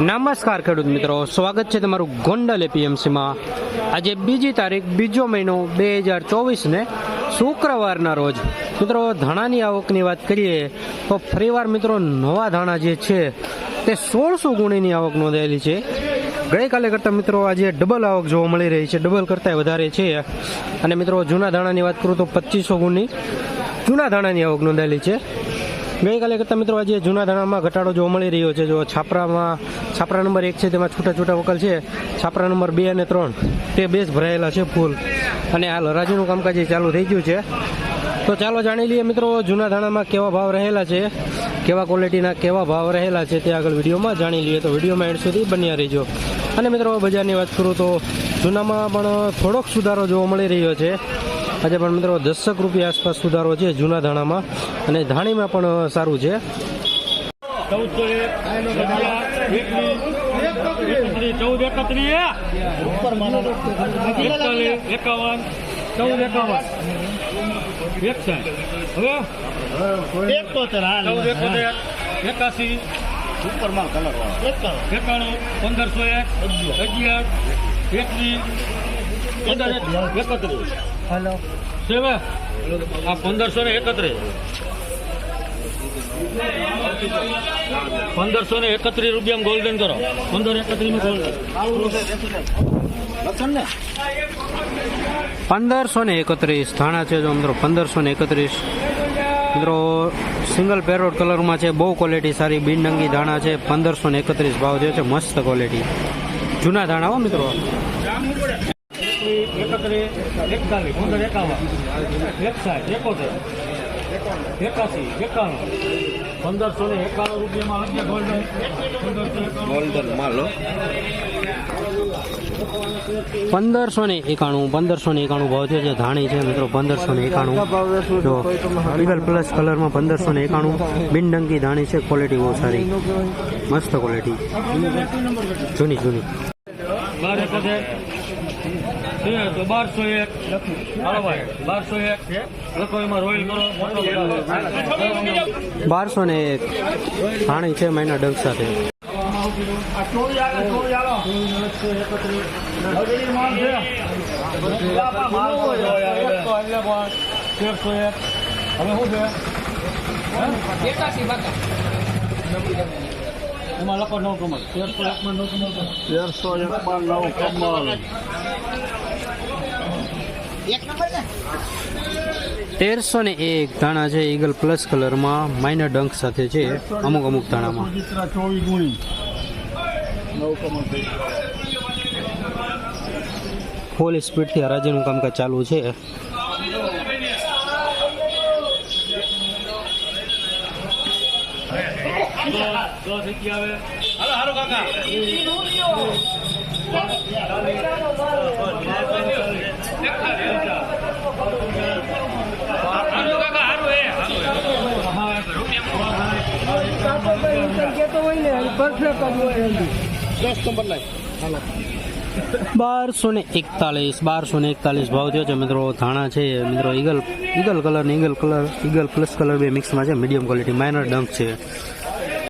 નમસ્કાર ખેડૂત મિત્રો. સ્વાગત છે તમારું ગોંડલ એપીએમસીમાં. આજે બીજી તારીખ, બીજો મહિનો બે હજાર ચોવીસને શુક્રવારના રોજ. મિત્રો, ધાણાની આવકની વાત કરીએ તો ફરીવાર મિત્રો, નવા ધાણા જે છે, તે સોળસો ગુણીની આવક નોંધાયેલી છે. ગઈકાલે કરતાં મિત્રો, આજે ડબલ આવક જોવા મળી રહી છે. ડબલ કરતાં વધારે છે. અને મિત્રો, જૂના ધાણાની વાત કરું તો પચીસો ગુણની જૂના ધાણાની આવક નોંધાયેલી છે. ગઈકાલે કરતાં મિત્રો આજે જૂના ધાણામાં ઘટાડો જોવા મળી રહ્યો છે. જો છાપરામાં, છાપરા નંબર એક છે, તેમાં છૂટા છૂટા વકલ છે. છાપરા નંબર બે અને ત્રણ, તે બેસ ભરાયેલા છે ફૂલ. અને હાલ હરાજીનું કામકાજ ચાલુ થઈ ગયું છે. તો ચાલો જાણી લઈએ મિત્રો, જૂના ધાણામાં કેવા ભાવ રહેલા છે, કેવા ક્વોલિટીના કેવા ભાવ રહેલા છે તે આગળ વિડીયોમાં જાણી લઈએ. તો વિડીયોમાં એન્ડ સુધી બન્યા રહેજો. અને મિત્રો, બજારની વાત કરું તો જૂનામાં પણ થોડોક સુધારો જોવા મળી રહ્યો છે. આજે પણ મિત્રો દસક રૂપિયા આસપાસ સુધારો છે જૂના ધાણામાં અને ધાણીમાં પણ સારું છે ચૌદ એકત્રીસ એકાવન ચૌદ એકાવન એકોતેર ચૌદ એકાણું પંદરસો એક અગિયાર એકવીસ એકત્રીસ હલો. સેવા? આ પંદરસો ને એકત્રીસ. પંદરસો ને એકત્રીસ રૂપિયા ગોલ્ડન કરો. પંદર એકત્રીસનું ગોલ્ડન પંદરસો ને એકત્રીસ. ધાણા છે જો મિત્રો પંદરસો ને એકત્રીસ. મિત્રો સિંગલ પેરોડ કલરમાં છે બહુ ક્વોલિટી સારી બિનડંગી ધાણા છે પંદરસો ને એકત્રીસ ભાવ જે છે મસ્ત ક્વોલિટી જૂના ધાણા હો મિત્રો. એકત્રીસ એકતાલીસ પંદર એકાવન એકસાઠ એકોતેર એકાસી એકાણું પંદરસો ને એકાણું રૂપિયામાં અન્ય ગોલ્ડન ગોલ્ડન એકાણું. પંદરસો ને એકાણું પંદરસો ને એકાણું ભાવ છે જે ધાણી છે મિત્રો પંદરસો ને એકાણું. જો ઈગલ પ્લસ કલરમાં પંદરસો ને એકાણું બિનડંકી ધાણી છે ક્વોલિટી બહુ સારી. મસ્ત ક્વોલિટી જૂની જૂની. છે તો બારસો એક બારસો એક છે. રોયલ કરો મોટો બારસો ને એક. પાણી છે મહિના ડગ સાથે. તેરસો એક. હવે શું છે તેરસો ને એક ધાણા છે, ઈગલ પ્લસ કલરમાં માઇનર ડંક સાથે છે, અમુક અમુક ચિત્રા ચોવીસ ગુણી નવ કમળ ફૂલ સ્પીડથી કામકાજ ચાલુ છે. હાલો બારસો ને એકતાલીસ બારસો ને એકતાલીસ ભાવ થયો છે મિત્રો. ધાણા છે મિત્રો, ઈગલ ઈગલ કલર ને eagle colour, eagle plus colour બે મિક્સમાં છે. મીડિયમ ક્વોલિટી માઇનર ડંક છે.